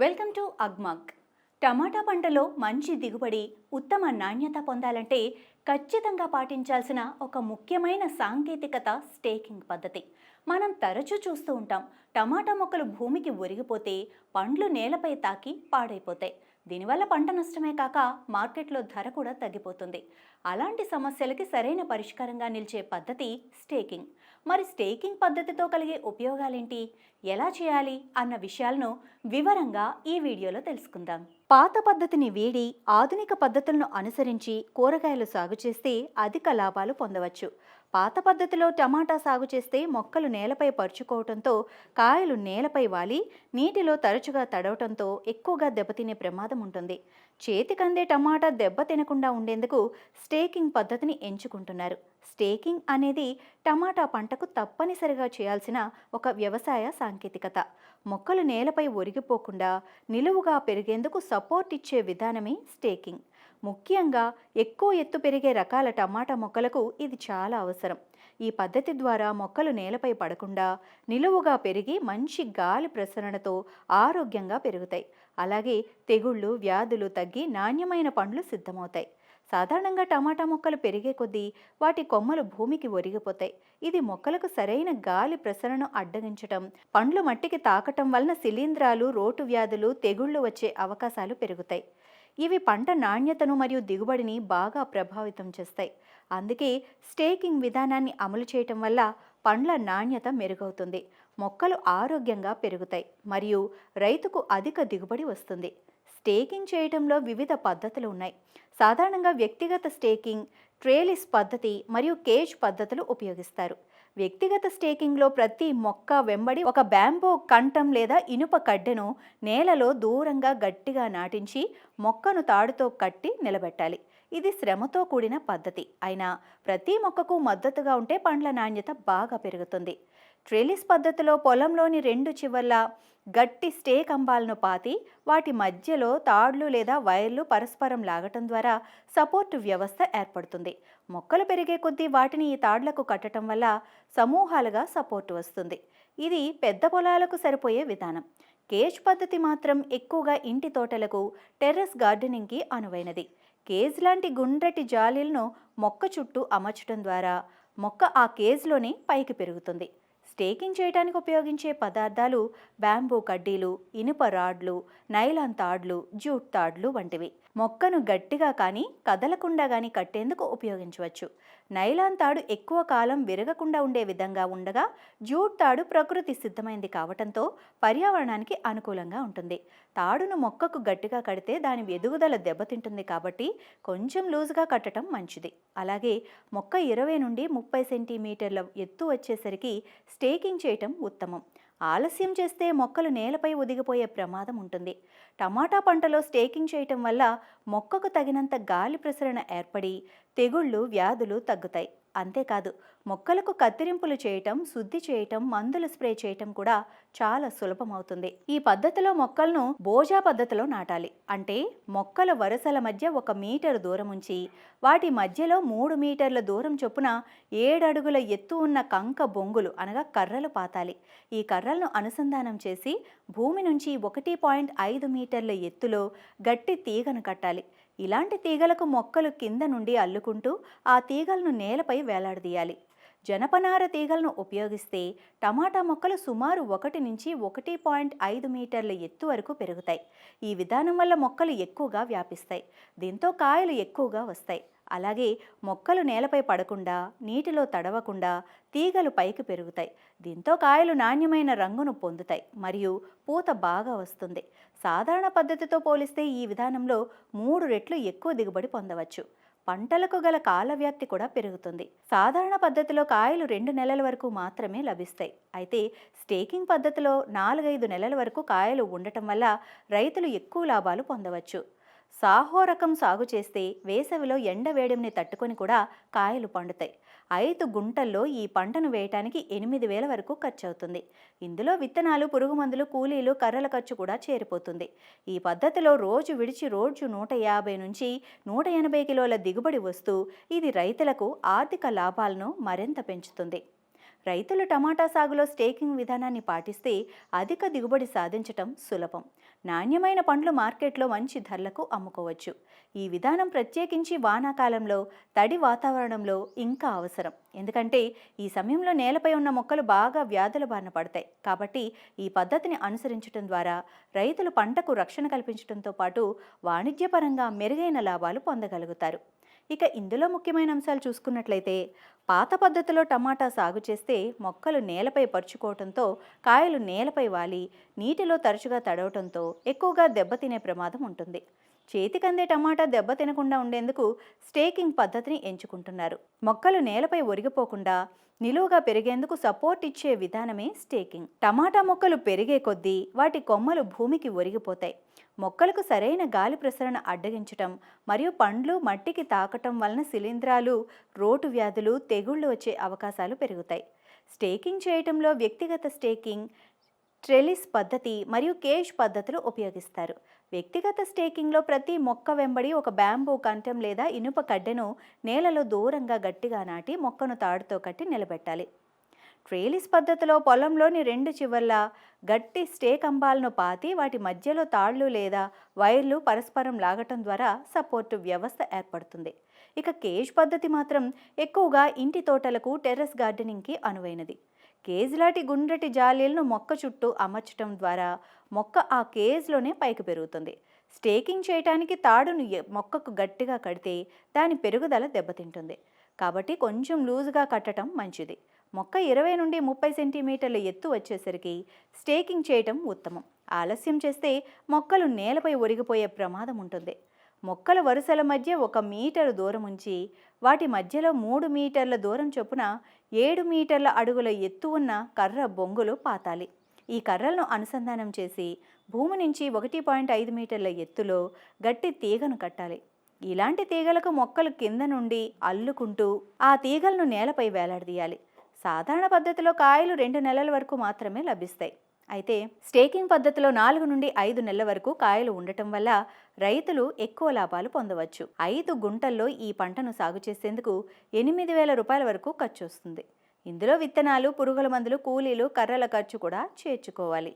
Welcome to అగ్మాగ్ టమాటా పంటలో మంచి దిగుబడి ఉత్తమ నాణ్యత పొందాలంటే ఖచ్చితంగా పాటించాల్సిన ఒక ముఖ్యమైన సాంకేతికత స్టేకింగ్ పద్ధతి. మనం తరచూ చూస్తూ ఉంటాం టమాటా మొక్కలు భూమికి ఒరిగిపోతే పండ్లు నేలపై తాకి పాడైపోతాయి. దీనివల్ల పంట నష్టమే కాక మార్కెట్లో ధర కూడా తగ్గిపోతుంది. అలాంటి సమస్యలకి సరైన పరిష్కారంగా నిలిచే పద్ధతి స్టేకింగ్. మరి స్టేకింగ్ పద్ధతితో కలిగే ఉపయోగాలేంటి? ఎలా చేయాలి? అన్న విషయాలను వివరంగా ఈ వీడియోలో తెలుసుకుందాం. పాత పద్ధతిని వీడి ఆధునిక పద్ధతులను అనుసరించి కూరగాయలు సాగు చేస్తే అధిక లాభాలు పొందవచ్చు. పాత పద్ధతిలో టమాటా సాగు చేస్తే మొక్కలు నేలపై పరుచుకోవటంతో కాయలు నేలపై వాలి నీటిలో తరచుగా తడవటంతో ఎక్కువగా దెబ్బతినే ప్రమాదం ఉంటుంది. చేతికందే టమాటా దెబ్బ తినకుండా ఉండేందుకు స్టేకింగ్ పద్ధతిని ఎంచుకుంటున్నారు. స్టేకింగ్ అనేది టమాటా పంటకు తప్పనిసరిగా చేయాల్సిన ఒక వ్యవసాయ సాంకేతికత. మొక్కలు నేలపై ఒరిగిపోకుండా నిలువుగా పెరిగేందుకు సపోర్ట్ ఇచ్చే విధానమే స్టేకింగ్. ముఖ్యంగా ఎక్కువ ఎత్తు పెరిగే రకాల టమాటా మొక్కలకు ఇది చాలా అవసరం. ఈ పద్ధతి ద్వారా మొక్కలు నేలపై పడకుండా నిలువుగా పెరిగి మంచి గాలి ప్రసరణతో ఆరోగ్యంగా పెరుగుతాయి. అలాగే తెగుళ్ళు వ్యాధులు తగ్గి నాణ్యమైన పండ్లు సిద్ధమవుతాయి. సాధారణంగా టమాటా మొక్కలు పెరిగే కొద్దీ వాటి కొమ్మలు భూమికి ఒరిగిపోతాయి. ఇది మొక్కలకు సరైన గాలి ప్రసరణ అడ్డగించటం పండ్లు మట్టికి తాకటం వలన శిలీంధ్రాలు రోటు వ్యాధులు తెగుళ్ళు వచ్చే అవకాశాలు పెరుగుతాయి. ఇవి పంట నాణ్యతను మరియు దిగుబడిని బాగా ప్రభావితం చేస్తాయి. అందుకే స్టేకింగ్ విధానాన్ని అమలు చేయటం వల్ల పండ్ల నాణ్యత మెరుగవుతుంది. మొక్కలు ఆరోగ్యంగా పెరుగుతాయి మరియు రైతుకు అధిక దిగుబడి వస్తుంది. స్టేకింగ్ చేయటంలో వివిధ పద్ధతులు ఉన్నాయి. సాధారణంగా వ్యక్తిగత స్టేకింగ్ ట్రేలిస్ పద్ధతి మరియు కేజ్ పద్ధతులు ఉపయోగిస్తారు. వ్యక్తిగత స్టేకింగ్లో ప్రతి మొక్క వెంబడి ఒక బ్యాంబో కంఠం లేదా ఇనుప కడ్డెను నేలలో దూరంగా గట్టిగా నాటించి మొక్కను తాడుతో కట్టి నిలబెట్టాలి. ఇది శ్రమతో కూడిన పద్ధతి. అయినా ప్రతి మొక్కకు మద్దతుగా ఉంటే పండ్ల నాణ్యత బాగా పెరుగుతుంది. ట్రెలిస్ పద్ధతిలో పొలంలోని రెండు చివర్ల గట్టి స్టే కంబాలను పాతి వాటి మధ్యలో తాడ్లు లేదా వైర్లు పరస్పరం లాగటం ద్వారా సపోర్టు వ్యవస్థ ఏర్పడుతుంది. మొక్కలు పెరిగే కొద్దీ వాటిని ఈ తాడ్లకు కట్టడం వల్ల సమూహాలుగా సపోర్టు వస్తుంది. ఇది పెద్ద పొలాలకు సరిపోయే విధానం. కేజ్ పద్ధతి మాత్రం ఎక్కువగా ఇంటి తోటలకు టెర్రస్ గార్డెనింగ్కి అనువైనది. కేజ్ లాంటి గుండ్రటి జాలీలను మొక్క చుట్టూ అమర్చడం ద్వారా మొక్క ఆ కేజ్లోనే పైకి పెరుగుతుంది. స్టేకింగ్ చేయడానికి ఉపయోగించే పదార్థాలు బ్యాంబూ కడ్డీలు ఇనుప రాడ్లు నైలాన్ తాడ్లు జ్యూట్ తాడ్లు వంటివి. మొక్కను గట్టిగా కానీ కదలకుండా కానీ కట్టేందుకు ఉపయోగించవచ్చు. నైలాన్ తాడు ఎక్కువ కాలం విరగకుండా ఉండే విధంగా ఉండగా జూట్ తాడు ప్రకృతి సిద్ధమైంది కావటంతో పర్యావరణానికి అనుకూలంగా ఉంటుంది. తాడును మొక్కకు గట్టిగా కడితే దాని ఎదుగుదల దెబ్బతింటుంది కాబట్టి కొంచెం లూజుగా కట్టడం మంచిది. అలాగే మొక్క ఇరవై నుండి ముప్పై సెంటీమీటర్ల ఎత్తు వచ్చేసరికి స్టేకింగ్ చేయటం ఉత్తమం. ఆలస్యం చేస్తే మొక్కలు నేలపై ఒదిగిపోయే ప్రమాదం ఉంటుంది. టమాటా పంటలో స్టేకింగ్ చేయటం వల్ల మొక్కకు తగినంత గాలి ప్రసరణ ఏర్పడి తెగుళ్ళు వ్యాధులు తగ్గుతాయి. అంతేకాదు మొక్కలకు కత్తిరింపులు చేయటం శుద్ధి చేయటం మందులు స్ప్రే చేయటం కూడా చాలా సులభమవుతుంది. ఈ పద్ధతిలో మొక్కలను బోజా పద్ధతిలో నాటాలి. అంటే మొక్కల వరుసల మధ్య ఒక మీటర్ దూరం ఉంచి వాటి మధ్యలో మూడు మీటర్ల దూరం చొప్పున ఏడడుగుల ఎత్తు ఉన్న కంక బొంగులు అనగా కర్రలు పాతాలి. ఈ కర్రలను అనుసంధానం చేసి భూమి నుంచి ఒకటి పాయింట్ ఐదు మీటర్ల ఎత్తులో గట్టి తీగను కట్టాలి. ఇలాంటి తీగలకు మొక్కలు కింద నుండి అల్లుకుంటూ ఆ తీగలను నేలపై వేలాడదీయాలి. జనపనార తీగలను ఉపయోగిస్తే టమాటా మొక్కలు సుమారు ఒకటి నుంచి ఒకటి పాయింట్ ఐదు మీటర్ల ఎత్తు వరకు పెరుగుతాయి. ఈ విధానం వల్ల మొక్కలు ఎక్కువగా వ్యాపిస్తాయి. దీంతో కాయలు ఎక్కువగా వస్తాయి. అలాగే మొక్కలు నేలపై పడకుండా నీటిలో తడవకుండా తీగలు పైకి పెరుగుతాయి. దీంతో కాయలు నాణ్యమైన రంగును పొందుతాయి మరియు పూత బాగా వస్తుంది. సాధారణ పద్ధతితో పోలిస్తే ఈ విధానంలో మూడు రెట్లు ఎక్కువ దిగుబడి పొందవచ్చు. పంటలకు గల కాల వ్యాప్తి కూడా పెరుగుతుంది. సాధారణ పద్ధతిలో కాయలు రెండు నెలల వరకు మాత్రమే లభిస్తాయి. అయితే స్టేకింగ్ పద్ధతిలో నాలుగైదు నెలల వరకు కాయలు ఉండటం వల్ల రైతులు ఎక్కువ లాభాలు పొందవచ్చు. సాహో రకం సాగు చేస్తే వేసవిలో ఎండ వేడిని తట్టుకొని కూడా కాయలు పండుతాయి. ఐదు గుంటల్లో ఈ పంటను వేయటానికి ఎనిమిది వేల వరకు ఖర్చు అవుతుంది ఇందులో విత్తనాలు పురుగు మందులు కూలీలు కర్రల ఖర్చు కూడా చేరిపోతుంది. ఈ పద్ధతిలో రోజు విడిచి రోజు నూట యాభై నుంచి నూట ఎనభై కిలోల దిగుబడి వస్తూ ఇది రైతులకు ఆర్థిక లాభాలను మరింత పెంచుతుంది. రైతులు టమాటా సాగులో స్టేకింగ్ విధానాన్ని పాటిస్తే అధిక దిగుబడి సాధించటం సులభం. నాణ్యమైన పండ్లు మార్కెట్లో మంచి ధరలకు అమ్ముకోవచ్చు. ఈ విధానం ప్రత్యేకించి వానాకాలంలో తడి వాతావరణంలో ఇంకా అవసరం. ఎందుకంటే ఈ సమయంలో నేలపై ఉన్న మొక్కలు బాగా వ్యాధుల బారిన పడతాయి. కాబట్టి ఈ పద్ధతిని అనుసరించడం ద్వారా రైతులు పంటకు రక్షణ కల్పించడంతో పాటు వాణిజ్యపరంగా మెరుగైన లాభాలు పొందగలుగుతారు. ఇక ఇందులో ముఖ్యమైన అంశాలు చూసుకున్నట్లయితే పాత పద్ధతిలో టమాటా సాగు చేస్తే మొక్కలు నేలపై పరుచుకోవడంతో కాయలు నేలపై వాలి నీటిలో తరచుగా తడవటంతో ఎక్కువగా దెబ్బతినే ప్రమాదం ఉంటుంది. చేతికందే టమాటా దెబ్బ తినకుండా ఉండేందుకు స్టేకింగ్ పద్ధతిని ఎంచుకుంటున్నారు. మొక్కలు నేలపై ఒరిగిపోకుండా నిలువుగా పెరిగేందుకు సపోర్ట్ ఇచ్చే విధానమే స్టేకింగ్. టమాటా మొక్కలు పెరిగే కొద్దీ వాటి కొమ్మలు భూమికి ఒరిగిపోతాయి. మొక్కలకు సరైన గాలి ప్రసరణ అడ్డగించటం మరియు పండ్లు మట్టికి తాకటం వలన శిలీంధ్రాలు రోటు వ్యాధులు తెగుళ్ళు వచ్చే అవకాశాలు పెరుగుతాయి. స్టేకింగ్ చేయటంలో వ్యక్తిగత స్టేకింగ్ ట్రెలిస్ పద్ధతి మరియు కేష్ పద్ధతులు ఉపయోగిస్తారు. వ్యక్తిగత స్టేకింగ్లో ప్రతి మొక్క వెంబడి ఒక బ్యాంబూ కంఠం లేదా ఇనుప కడ్డెను నేలలో దూరంగా గట్టిగా నాటి మొక్కను తాడుతో కట్టి నిలబెట్టాలి. ట్రేలిస్ పద్ధతిలో పొలంలోని రెండు చివర్ల గట్టి స్టే కంబాలను పాతి వాటి మధ్యలో తాళ్ళు లేదా వైర్లు పరస్పరం లాగటం ద్వారా సపోర్టు వ్యవస్థ ఏర్పడుతుంది. ఇక కేజ్ పద్ధతి మాత్రం ఎక్కువగా ఇంటి తోటలకు టెర్రస్ గార్డెనింగ్కి అనువైనది. కేజ్ లాంటి గుండ్రటి జాలీలను మొక్క చుట్టూ అమర్చడం ద్వారా మొక్క ఆ కేజ్లోనే పైకి పెరుగుతుంది. స్టేకింగ్ చేయటానికి తాడును మొక్కకు గట్టిగా కడితే దాని పెరుగుదల దెబ్బతింటుంది. కాబట్టి కొంచెం లూజుగా కట్టడం మంచిది. మొక్క ఇరవై నుండి ముప్పై సెంటీమీటర్ల ఎత్తు వచ్చేసరికి స్టేకింగ్ చేయటం ఉత్తమం. ఆలస్యం చేస్తే మొక్కలు నేలపై ఒరిగిపోయే ప్రమాదం ఉంటుంది. మొక్కల వరుసల మధ్య ఒక మీటరు దూరం ఉంచి వాటి మధ్యలో మూడు మీటర్ల దూరం చొప్పున ఏడు మీటర్ల అడుగుల ఎత్తు ఉన్న కర్ర బొంగులు పాతాలి. ఈ కర్రలను అనుసంధానం చేసి భూమి నుంచి ఒకటి పాయింట్ ఐదు మీటర్ల ఎత్తులో గట్టి తీగను కట్టాలి. ఇలాంటి తీగలకు మొక్కలు కింద నుండి అల్లుకుంటూ ఆ తీగలను నేలపై వేలాడదీయాలి. సాధారణ పద్ధతిలో కాయలు రెండు నెలల వరకు మాత్రమే లభిస్తాయి. అయితే స్టేకింగ్ పద్ధతిలో నాలుగు నుండి ఐదు నెలల వరకు కాయలు ఉండటం వల్ల రైతులు ఎక్కువ లాభాలు పొందవచ్చు. ఐదు గుంటల్లో ఈ పంటను సాగు చేసేందుకు ఎనిమిది వేల రూపాయల వరకు ఖర్చు వస్తుంది. ఇందులో విత్తనాలు పురుగుల మందులు కూలీలు కర్రల ఖర్చు కూడా చేర్చుకోవాలి.